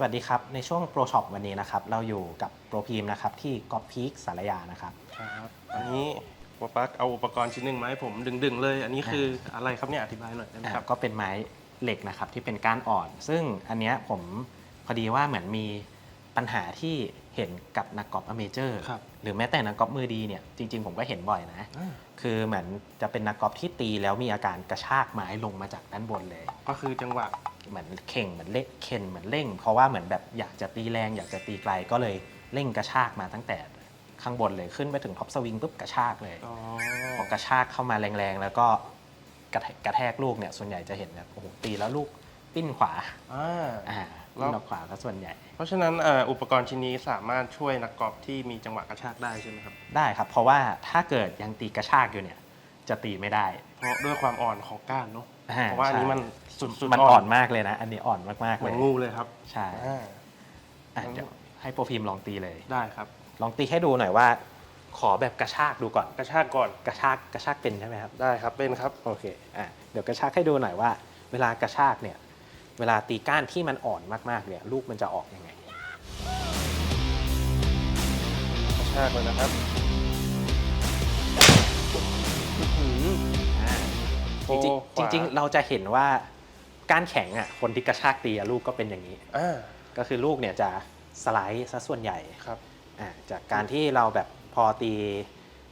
สวัสดีครับ ในช่วงโปรช็อปวันนี้นะครับ เราอยู่กับโปรพีมนะครับ ที่กอพีคสารยานะครับ ครับอันนี้ปอปักเอาอุปกรณ์ชิ้นหนึ่งมาให้ผมดึงๆเลย อันนี้คืออะไรครับเนี่ยอธิบายหน่อยได้ไหมครับ ก็เป็นไม้เหล็กนะครับที่เป็นก้านอ่อน ซึ่งอันเนี้ยผมพอดีว่าเหมือนมี ปัญหาที่เห็นกับนักกอล์ฟอเมเจอร์ ครับหรือแม้แต่นักกอล์ฟมือดีเนี่ยจริง ๆ ผมก็เห็นบ่อยนะคือเหมือนจะเป็นนักกอล์ฟที่ตีแล้วมีอาการกระชากไม้ลงมาจากด้านบนเลย ก็คือจังหวะ เหมือนเข่งเหมือนเล่เข็นเหมือนเร่ง เพราะว่าเหมือนแบบอยากจะตีแรง อยากจะตีไกลก็เลยเร่งกระชากมาตั้งแต่ข้างบนเลยขึ้นไปถึงท็อปสวิงปุ๊บกระชากเลยอ๋อ พอกระชากเข้ามาแรงๆ แล้วก็กระแทกกระแทกลูกเนี่ยส่วนใหญ่จะเห็นแบบโอ้โหตีแล้วลูกปิ้นขวาอ่า อ่า แล้ปิ้วนออกขวาแล้วส่วนใหญ่ เพราะฉะนั้นเอ่ออุปกรณ์ชิ้นนี้สามารถช่วยนักกอล์ฟที่มีจังหวะกระชากได้ใช่ไหมครับ ได้ครับ เพราะว่าถ้าเกิดยังตีกระชากอยู่เนี่ยจะตีไม่ได้ เพราะด้วยความอ่อนของก้านเนาะอ่เพราะว่าอันนี้มันสุดๆมันอ่อนมากเลยนะ อันนี้อ่อนมากๆเหเลมือยนงูเลยครับ ใช่อ่าอะเดี๋ยวให้โปรฟิล์มลองตีเลย ได้ครับ ลองตีให้ดูหน่อยว่า ขอแบบกระชากดูก่อน กระชากก่อน กระชาก กระชากเป็นใช่ไหมครับ ได้ครับ เป็นครับ โอเค อะ เดี๋ยวกระชากให้ดูหน่อยว่า เวลากระชากเนี่ย เวลาตีก้านที่มันอ่อนมากๆเนี่ยลูกมันจะออกยังไงกระชากเลยนะครับอ่าโอ้จริงขๆวาจริง ๆ เราจะเห็นว่าก้านแข็งอะคนที่กระชากตีอะลูกก็เป็นอย่างนี้ อ่าก็คือลูกเนี่ยจะสไลด์ซะส่วนใหญ่ครับ อ่าจากการที่เราแบบพอตี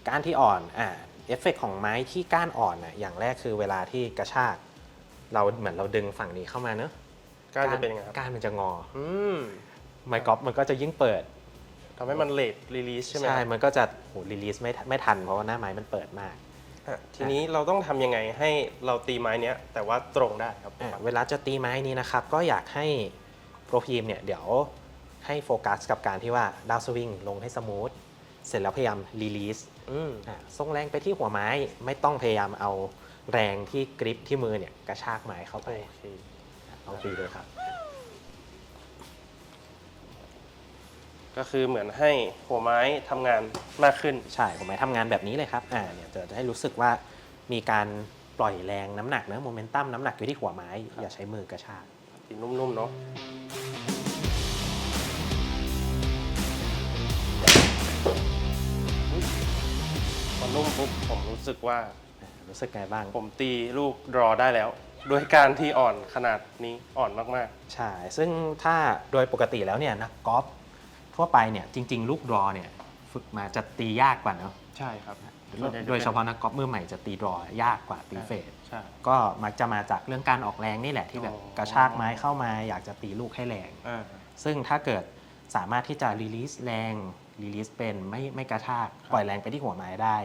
ก้านที่อ่อนอ่าเอฟเฟกต์ของไม้ที่ก้านอ่อนอะอย่างแรกคือเวลาที่กระชาก เราเหมือนเราดึงฝั่งนี้เข้ามาเนอะก้านจะเป็นยังไงครับก้านมันจะงออืมไมค์กอล์ฟมันก็จะยิ่งเปิดทำให้มันเลทรีลีสใช่ไหมคใช่รับมันก็จะโหรีลีสไม่ทันไม่ทันเพราะว่าหน้าไม้มันเปิดมากอะทีนี้เราต้องทำยังไงให้เราตีไม้เนี้ยแต่ว่าตรงได้ครับอะเวลาจะตีไม้นี้นะครับ ก็อยากให้โปรพีมเนี่ยเดี๋ยวให้โฟกัสกับการที่ว่าดาวสวิงลงให้สมูท เสร็จแล้วพยายามรีลีสอืมส่งแรงไปที่หัวไม้ไม่ต้องพยายามเอาแรงที่กริปที่มือเนี่ยกระชากไม้เข้าไปโอเคลองตีดูครับ ก็คือเหมือนให้หัวไม้ทำงานมากขึ้น ใช่ หัวไม้ทำงานแบบนี้เลยครับ อ่าเนี่ยจะให้รู้สึกว่ามีการปล่อยแรงน้ำหนักนะโมเมนตัมน้ำหนักอยู่ที่หัวไม้ อย่าใช้มือกระชากตีนุ่มๆเนาะ อนุ่มปุ๊บผมรู้สึกว่าอ่ารู้สึกไงบ้าง ผมตีลูกดรอได้แล้ว ด้วยการที่อ่อนขนาดนี้อ่อนมากใช่ ซึ่งถ้าโดยปกติแล้วเนี่ยนักกอล์ฟทั่วไปเนี่ยจริง ๆ ลูกดรอเนี่ยฝึกมาจะตียากกว่าเนอะๆ ใช่ครับโดยเฉพาะนักกอล์ฟมือใหม่จะตีดรอยากกว่าตีเฟด ใช่ ก็มักจะมาจากเรื่องการออกแรงนี่แหละที่แบบอ๋อ กระชากไม้เข้ามาอยากจะตีลูกให้แรง อ่า ซึ่งถ้าเกิดสามารถที่จะรีลีสแรง รีลีสเป็นไม่ไม่กระชากปล่อยแรงไปที่หัวไม้ได้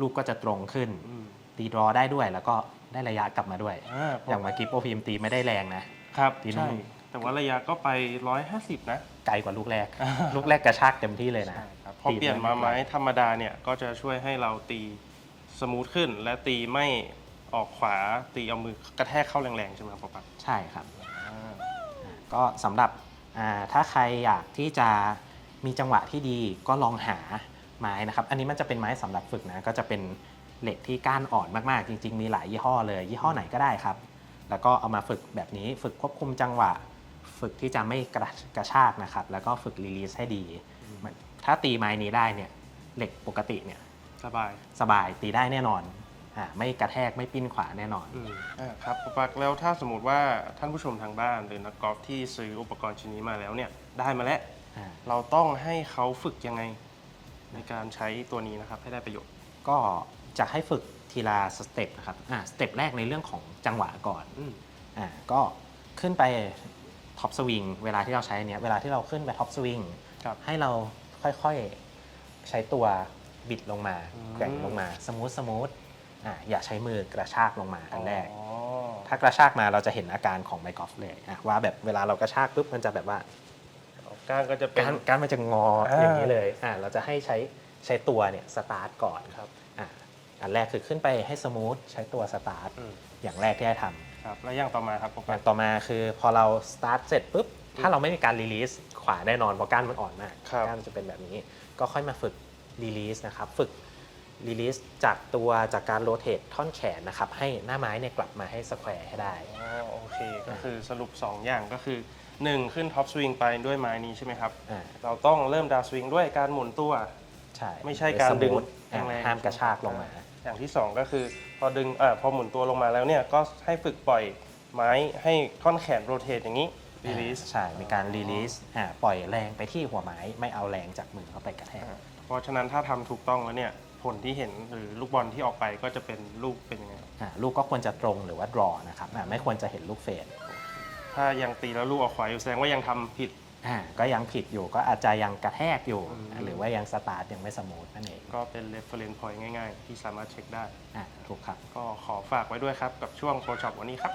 ลูกก็จะตรงขึ้นอืมตีดรอได้ด้วยแล้วก็ได้ระยะกลับมาด้วยอ่าอย่างเมื่อกี้โปรพิมตีไม่ได้แรงนะครับตีนุ่ใช่มแต่ว่าระยะก็ไป 150 นะ ไกลกว่าลูกแรกอ่าลูกแรกกระชากเต็มที่เลยนะใช่ครับพอเปลี่ยนมาไม้ธรรมดาเนี่ยก็จะช่วยให้เราตีสมูทขึ้น และตีไม่ออกขวาตีเอามือกระแทกเข้าแรงๆใช่ไหมครับป๊อปปั๊บใช่ครับอ่าก็สำหรับอ่าถ้าใครอยากที่จะ มีจังหวะที่ดีก็ลองหาไม้นะครับ อันนี้มันจะเป็นไม้สำหรับฝึกนะ ก็จะเป็นเหล็กที่ก้านอ่อนมากๆ จริง ๆ มีหลายยี่ห้อเลย ยี่ห้อไหนก็ได้ครับ แล้วก็เอามาฝึกแบบนี้ ฝึกควบคุมจังหวะ ฝึกที่จะไม่กระกระชากนะครับ แล้วก็ฝึกรีลีสให้ดีมันถ้าตีไม้นี้ได้เนี่ย เหล็กปกติเนี่ย สบาย สบาย ตีได้แน่นอนอ่าไม่กระแทกไม่ปิ้นขวาแน่นอนอืมอ่าครับป๊อปปั๊บแล้วถ้าสมมติว่าท่านผู้ชมทางบ้านหรือนักกอล์ฟที่ซื้ออุปกรณ์ชิ้นนี้มาแล้วเนี่ย ได้มาแล้วอ่า เราต้องให้เขาฝึกยังไง ในการใช้ตัวนี้นะครับให้ได้ประโยชน์ ก็จะให้ฝึกทีละสเต็ปนะครับอ่าสเต็ปแรกในเรื่องของจังหวะก่อนอืมอ่าก็ขึ้นไปท็อปสวิงเวลาที่เราใช้อันเนี้ยเวลาที่เราขึ้นไปท็อปสวิงครับ ให้เราค่อยๆใช้ตัวบิดลงมาอืม แกว่งลงมาสมูทสมูทอ่าอย่าใช้มือกระชากลงมาอันแรก อ๋อ ถ้ากระชากมาเราจะเห็นอาการของไมค์กอล์ฟเลยอะว่าแบบเวลาเรากระชากปุ๊บมันจะแบบว่า ก้านก็จะเป็นการการมันจะงออ่า อย่างนี้เลยอ่าเราจะให้ใช้ใช้ตัวเนี่ยสตาร์ทก่อนครับอ่าอันแรกคือขึ้นไปให้สมูทใช้ตัวสตาร์ทอืมอย่างแรกที่ให้ทำครับแล้วอย่างต่อมาครับป๊อปอปั๊ย่าบงต่อมาคือพอเราสตาร์ทเสร็จปุ๊บถ้าเราไม่มีการรีลีสขวาแน่นอนเพราะก้านมันอ่อนมากครับ ก้านมันจะเป็นแบบนี้ ก็ค่อยมาฝึกรีลีสนะครับฝึกรีลีสจากตัวจากการโรเตทท่อนแขนนะครับให้หน้าไม้เนี่ยกลับมาให้สแควร์ให้ได้อ๋อโอเคก็คือสรุป 2 อย่างก็คือ หนึ่งขึ้นท็อปสวิงไปด้วยไม้นี้ใช่ไหมครับ อ่าเราต้องเริ่มดาวสวิงด้วยการหมุนตัว ใช่ไม่ใช่การดึงสมูทอ่าแรงๆ ห้ามกระชากลงมาอย่างที่สองก็คือพอดึงอ่าพอหมุนตัวลงมาแล้วเนี่ยก็ให้ฝึกปล่อยไม้ให้ท่อนแขนโรเตทอย่างนี้ release ใช่ มีการรีลิสอ่าปล่อยแรงไปที่หัวไม้ไม่เอาแรงจากมือเข้าไปกระแทกอ่าเพราะฉะนั้นถ้าทำถูกต้องแล้วเนี่ยผลที่เห็นหรือลูกบอลที่ออกไปก็จะเป็นลูกเป็นยังไงครับ อ่าลูกก็ควรจะตรงหรือว่า draw นะครับอ่าไม่ควรจะเห็นลูกเฟด ถ้ายังตีแล้วลูกออกขวาอยู่แสดงว่ายังทำผิด อ่าก็ยังผิดอยู่ก็อาจจะยังกระแทกอยู่ อืมอ่าหรือว่ายังสตาร์ทยังไม่สมูทนั่นเองก็เป็น reference point ง่ายๆ ที่สามารถเช็คได้ อ่าถูกครับ ก็ขอฝากไว้ด้วยครับ กับช่วงโปรช็อปวันนี้ครับ